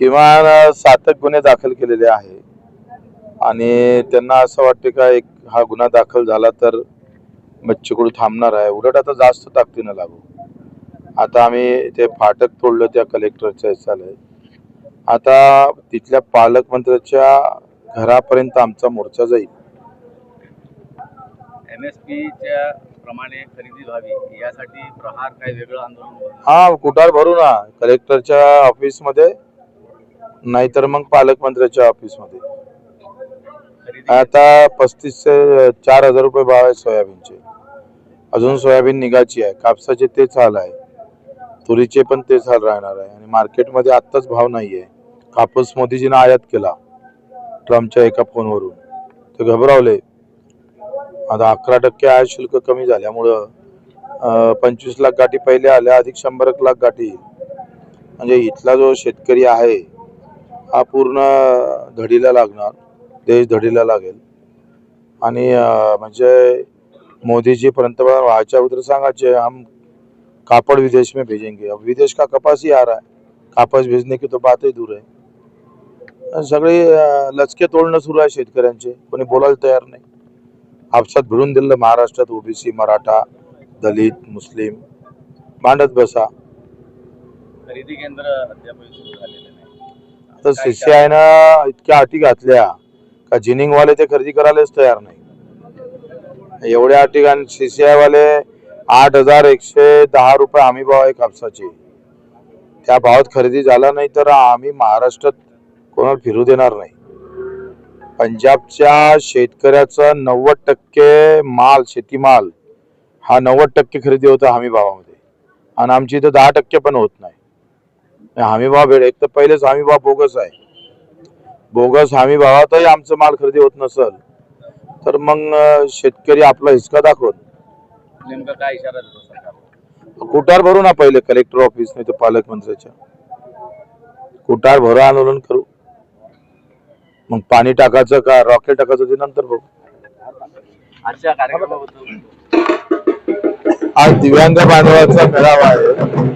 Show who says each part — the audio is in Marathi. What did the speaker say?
Speaker 1: किमान सातक गुन्हे दाखल केलेले आहे. आणि त्यांना असं वाटते का एक हा गुन्हा दाखल झाला तर बच्चूकडू थांबणार आहे. उलट आता जास्त ताकदीनं लागू. आता आम्ही ते फाटक तोडलं त्या कलेक्टरच्या ह्याच्याला. आता तिथल्या पालकमंत्र्याच्या घरापर्यंत आमचा मोर्चा जाईल.
Speaker 2: एम एस पीच्या प्रमाणे खरेदी व्हावी यासाठी प्रहार काही वेगळं आंदोलन.
Speaker 1: हा कुठार भरू ना. कलेक्टरच्या ऑफिसमध्ये नाहीतर मग पालकमंत्र्याच्या ऑफिसमध्ये.
Speaker 2: आता
Speaker 1: आता पस्तीसशे चार हजार रुपये भाव आहे सोयाबीनचे. अजून सोयाबीन निघायची आहे. कापसाचे तेच हाल आहे. तुरीचे पण तेच हाल राहणार आहे. आणि मार्केटमध्ये आत्ताच भाव नाही आहे कापूस मोदीजीनं आयात केला. ट्रम्पच्या एका फोनवरून. ते घबरावले. आता अकरा टक्के आयात शुल्क कमी झाल्यामुळं पंचवीस लाख गाठी पहिले आल्या. अधिक शंभर एक लाख गाठी. म्हणजे इथला जो शेतकरी आहे हा पूर्ण धडीला लागणार देश धडीला लागेल. आणि म्हणजे मोदीजी पंतप्रधान व्हायच्या अगोदर सांगायचे हम कापड़ विदेश में भेजेंगे. अब विदेश का कपास ही आ रहा है. कापस भेजने की तो बात ही दूर आहे सगळे लचके तोडणं सुरू आहे शेतकऱ्यांचे. कोणी बोलायला तयार नाही. आपसात भिडून दिलं महाराष्ट्रात ओबीसी मराठा दलित मुस्लिम मांडत बसा.
Speaker 2: खरेदी केंद्र अद्याप सुरू झालेले
Speaker 1: तर सीसीआयनं इतक्या अटी घातल्या. का जिनिंगवाले ते खरेदी करायलाच तयार नाही. एवढ्या अटी आणि सीसीआय वाले आठ हजार एकशे दहा रुपये हमी भाव आहे कापसाचे. त्या भावात खरेदी झाला नाही तर आम्ही महाराष्ट्रात कोणाला फिरू देणार नाही. पंजाबच्या शेतकऱ्याचा नव्वद टक्के माल शेतीमाल हा नव्वद टक्के खरेदी होता हमी भावामध्ये. आणि आमची इथं दहा टक्के पण होत नाही. हमी भाव भेट एक तर पहिलेच हमी भाव बोगस आहे. बोगस हमी भावातही आमचं माल खरेदी होत नसल तर मग शेतकरी आपला हिसका दाखवत
Speaker 2: नेमका काय इशारा देतो सरकार?
Speaker 1: कुटार भरू ना पहिले कलेक्टर ऑफिस नाही तर पालकमंत्र्याच्या कुटार भरू आंदोलन करू. मग पाणी टाकायचं का रॉकेट टाकायचं ते नंतर बघू. आज दिव्यांग बांधवाचा मेळावा आहे.